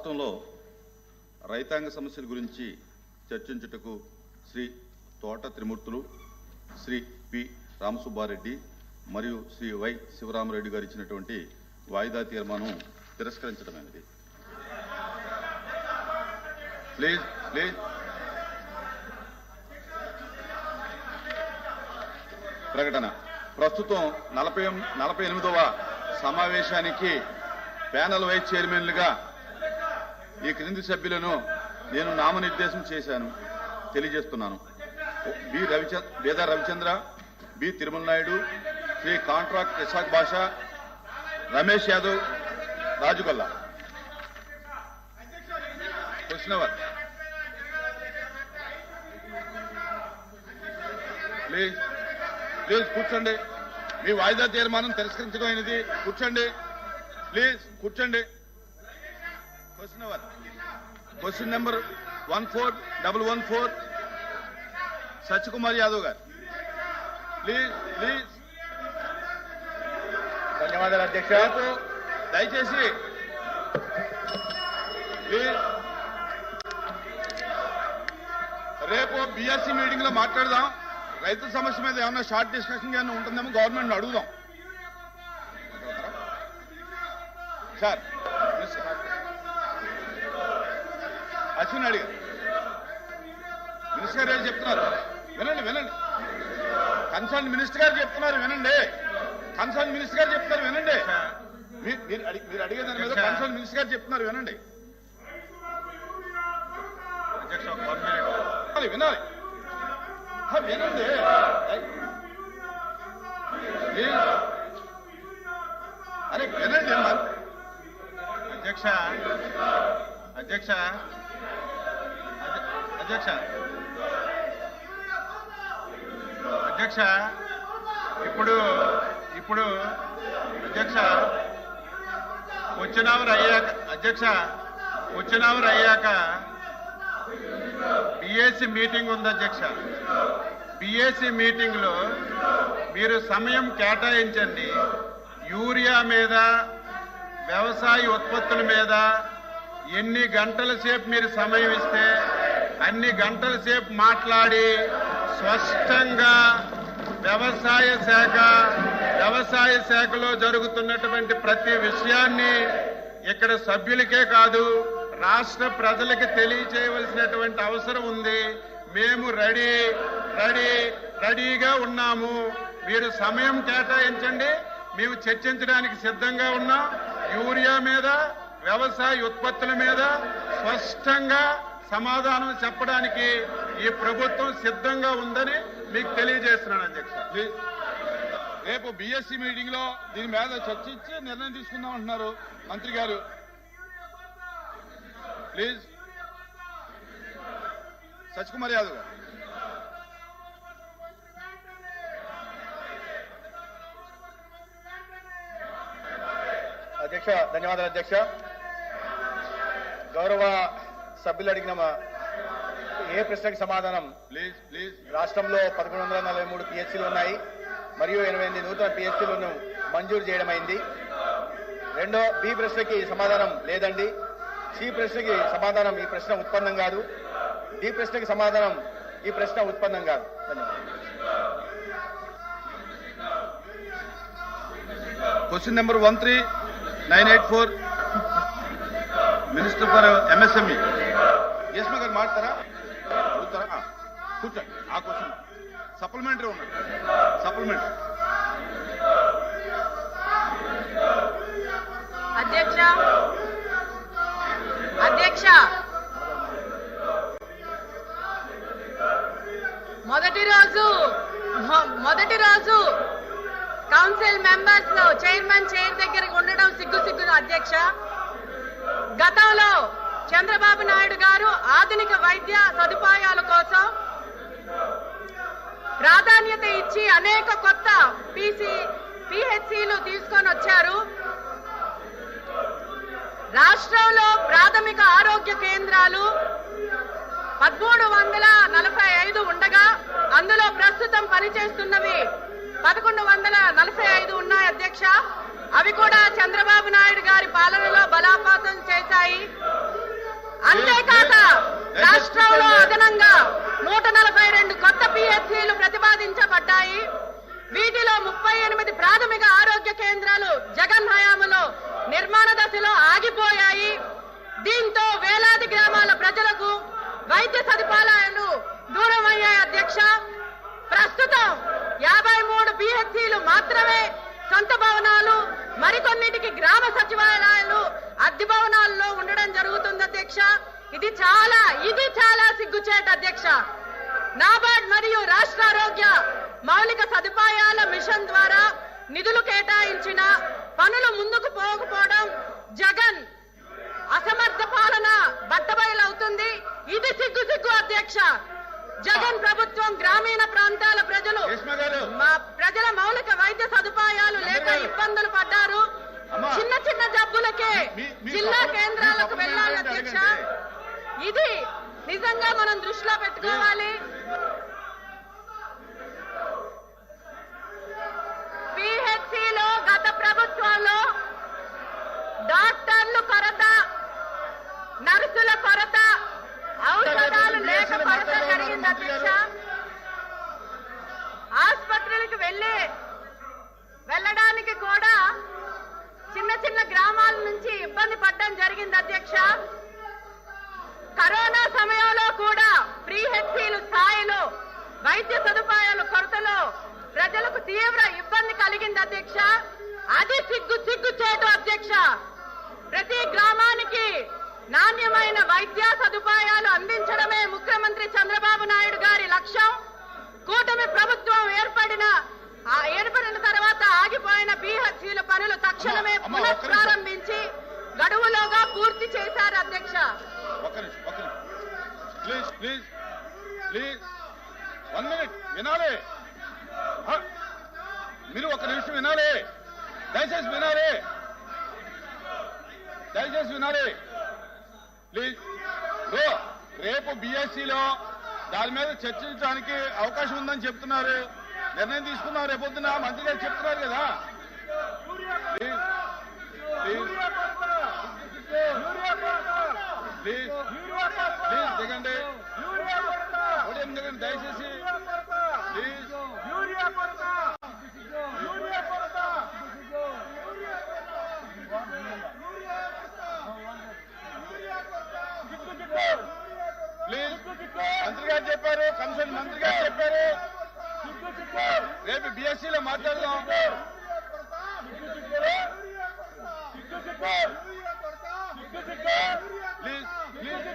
రాష్ట్రంలో రైతాంగ సమస్యల గురించి చర్చించుటకు శ్రీ తోట త్రిమూర్తులు శ్రీ పి. రామసుబ్బారెడ్డి మరియు శ్రీ వై. శివరామరెడ్డి గారు ఇచ్చినటువంటి వాయిదా తీర్మానం తిరస్కరించడమైనది. Please please. ప్రకటన. ప్రస్తుతం నలభై నలభై ఎనిమిదవ సమావేశానికి ప్యానల్ వైస్ చైర్మన్లుగా ఈ క్రింది సభ్యులను నేను నామనిర్దేశం చేశాను తెలియజేస్తున్నాను. బి రవిచంద్ర బేదా Ravichandra B Tirumala Naidu Shri contract Isaac Basha Ramesh Yadav Rajugolla. Question hour please please కూర్చోండి. మీ వాయిదా తీర్మానం తిరస్కరించడం అయినది కూర్చోండి. ప్లీజ్ కూర్చోండి. Question hour question number one four double one four Satyakumar Yadav గారు. ప్లీజ్ ప్లీజ్ ధన్యవాదాలు అధ్యక్ష. దయచేసి రేపు బిఎస్సి మీటింగ్లో మాట్లాడదాం. రైతు సమస్య మీద ఏమన్నా షార్ట్ డిస్కషన్ ఏమైనా ఉంటుందేమో గవర్నమెంట్ అడుగుదాం. Sir please sir. అశ్విన్ అడిగారు మినిస్టర్ గారు చెప్తున్నారు? వినండి వినండి. కన్సర్న్ మినిస్టర్ గారు చెప్తున్నారు వినండి. కన్సర్న్ మినిస్టర్ గారు చెప్తున్నారు వినండి. మీరు అడి- మీరు అడిగే దాని మీద కన్సర్న్ మినిస్టర్ గారు చెప్తున్నారు వినండి. వినాలి. వినండి. అరే వినండి. అధ్యక్ష. అధ్యక్ష. అధ్య- అధ్యక్ష. అధ్యక్ష ఇప్పుడు ఇప్పుడు అధ్యక్ష క్వశ్చన్ అయ్యాక అధ్యక్ష క్వశ్చన్ అయ్యాక బిఎస్సి మీటింగ్ ఉంది అధ్యక్ష. బిఎస్సి మీటింగ్లో మీరు సమయం కేటాయించండి. యూరియా మీద వ్యవసాయ ఉత్పత్తుల మీద ఎన్ని గంటల సేపు మీరు సమయం ఇస్తే అన్ని గంటల సేపు మాట్లాడి స్పష్టంగా వ్యవసాయ శాఖ వ్యవసాయ శాఖలో జరుగుతున్నటువంటి ప్రతి విషయాన్ని ఇక్కడ సభ్యులకే కాదు రాష్ట్ర ప్రజలకి తెలియచేయవలసినటువంటి అవసరం ఉంది. మేము రెడీ రెడీ రెడీగా ఉన్నాము. మీరు సమయం కేటాయించండి. మేము చర్చించడానికి సిద్ధంగా ఉన్నాం. యూరియా మీద వ్యవసాయ ఉత్పత్తుల మీద స్పష్టంగా సమాధానం చెప్పడానికి ఈ ప్రభుత్వం సిద్ధంగా ఉందని మీకు తెలియజేస్తున్నాను అధ్యక్ష. ప్లీజ్ రేపు బిఎస్సి మీటింగ్లో దీని మీద చర్చించి నిర్ణయం తీసుకుందాం అంటున్నారు మంత్రి గారు. ప్లీజ్ సత్యకుమార్ యాదవ్ గారు. అధ్యక్ష ధన్యవాదాలు అధ్యక్ష. గౌరవ సభ్యులు అడిగిన ఏ ప్రశ్నకి సమాధానం? ప్లీజ్ ప్లీజ్ రాష్ట్రంలో పదకొండు వందల నలభై మూడు పిహెచ్సీలు ఉన్నాయి. మరియు ఎనభై ఎనిమిది నూతన పిహెచ్సీలను మంజూరు చేయడమైంది. రెండో బి ప్రశ్నకి సమాధానం లేదండి. సి ప్రశ్నకి సమాధానం ఈ ప్రశ్న ఉత్పన్నం కాదు. డి ప్రశ్నకి సమాధానం ఈ ప్రశ్న ఉత్పన్నం కాదు. Question number one three nine eight four minister for MSME యశ్మ గారు మాట్లాడతారా కూర్చోండి ఆ క్వశ్చన్. సప్లిమెంటరీ ఉన్నాడు. సప్లిమెంటరీ. అధ్యక్ష. అధ్యక్ష. మొదటి రోజు మొదటి రోజు కౌన్సిల్ మెంబర్స్ చైర్మన్ చైర్ దగ్గర ఉండడం సిగ్గు సిగ్గు అధ్యక్ష. గతంలో చంద్రబాబు నాయుడు గారు ఆధునిక వైద్య సదుపాయాల కోసం ప్రాధాన్యత ఇచ్చి అనేక కొత్త పీసీ పిహెచ్సిలు తీసుకొని వచ్చారు. రాష్ట్రంలో ప్రాథమిక ఆరోగ్య కేంద్రాలు పదమూడు వందల నలభై ఐదు ఉండగా అందులో ప్రస్తుతం పనిచేస్తున్నవి పదకొండు వందల నలభై ఐదు ఉన్నాయి అధ్యక్ష. అవి కూడా చంద్రబాబు నాయుడు గారి పాలనలో బలాపాతం చేశాయి అంతేకాక రాష్ట్రంలో అదనంగా నూట నలభై రెండు కొత్త పిహెచ్సిలు ప్రతిపాదించబడ్డాయి. వీటిలో ముప్పై ఎనిమిది ప్రాథమిక ఆరోగ్య కేంద్రాలు జగన్ హయాములో నిర్మాణ దశలో ఆగిపోయాయి. దీంతో వేలాది గ్రామాల ప్రజలకు వైద్య సదుపాయాలు దూరం అయ్యాయి అధ్యక్ష. ప్రస్తుతం యాభై మూడు పిహెచ్సిలు మాత్రమే సొంత భవనాలు మరికొన్నిటికి గ్రామ సచివాలయాలు అద్దె భవనాల్లో ఉండడం జరుగుతుంది అధ్యక్ష. ఇది చాలా ఇది చాలా సిగ్గుచేట అధ్యక్ష. నాబార్డ్ మరియు రాష్ట్ర ఆరోగ్య మౌలిక సదుపాయాల మిషన్ ద్వారా నిధులు కేటాయించిన పనులు ముందుకు పోకపోవడం జగన్ అసమర్థ పాలన బట్టబయలవుతుంది. ఇది సిగ్గు సిగ్గు అధ్యక్ష. జగన్ ప్రభుత్వం గ్రామీణ ప్రాంతాల ప్రజలు మా ప్రజల మౌలిక వైద్య సదుపాయాలు లేక ఇబ్బందులు పడ్డారు. చిన్న చిన్న జబ్బులకే జిల్లా కేంద్రాలకు వెళ్ళాలి అధ్యక్ష. ఇది నిజంగా మనం దృష్టిలో పెట్టుకోవాలి. డాక్టర్లు కొరత నర్సుల కొరత ఔషధాలు లేక కొరత జరిగింది అధ్యక్ష. ఆసుపత్రులకు వెళ్ళి వెళ్ళడానికి కూడా చిన్న చిన్న గ్రామాల నుంచి ఇబ్బంది పడడం జరిగింది అధ్యక్ష. కరోనా సమయంలో కూడా ప్రీ హెచ్సీలు స్థాయిలో వైద్య సదుపాయాల కొరతలో ప్రజలకు తీవ్ర ఇబ్బంది కలిగింది అధ్యక్ష. అది సిగ్గు సిగ్గు చేటు అధ్యక్ష ప్రతి గ్రామానికి నాణ్యమైన వైద్య సదుపాయాలు అందించడమే ముఖ్యమంత్రి చంద్రబాబు నాయుడు గారి లక్ష్యం. కూటమి ప్రభుత్వం ఏర్పడిన ఆ ఏర్పడిన తర్వాత ఆగిపోయిన బీహెచ్సీల పనులు తక్షణమే. పునఃప్రారంభించి గడువులోగా పూర్తి చేశారు అధ్యక్ష. Please please please one minute వినాలి. హ? మీరు ఒక నిమిషం వినాలి. దయచేసి వినాలి. దయచేసి వినాలి. ప్లీజ్ రేపు బీఎస్సీలో దాని మీద చర్చించడానికి అవకాశం ఉందని చెప్తున్నారు నిర్ణయం తీసుకున్నాం రేపొద్దున మంత్రి గారు చెప్తున్నారు కదా ప్లీజ్ ప్లీజ్ దిగండి ఉదయం దిగండి దయచేసి ప్లీజ్ ప్లీజ్ మంత్రి గారు చెప్పారు కన్సల్ట్ మంత్రి గారు చెప్పారు రేపు బిఎస్సీలో మాట్లాడదాం? Please please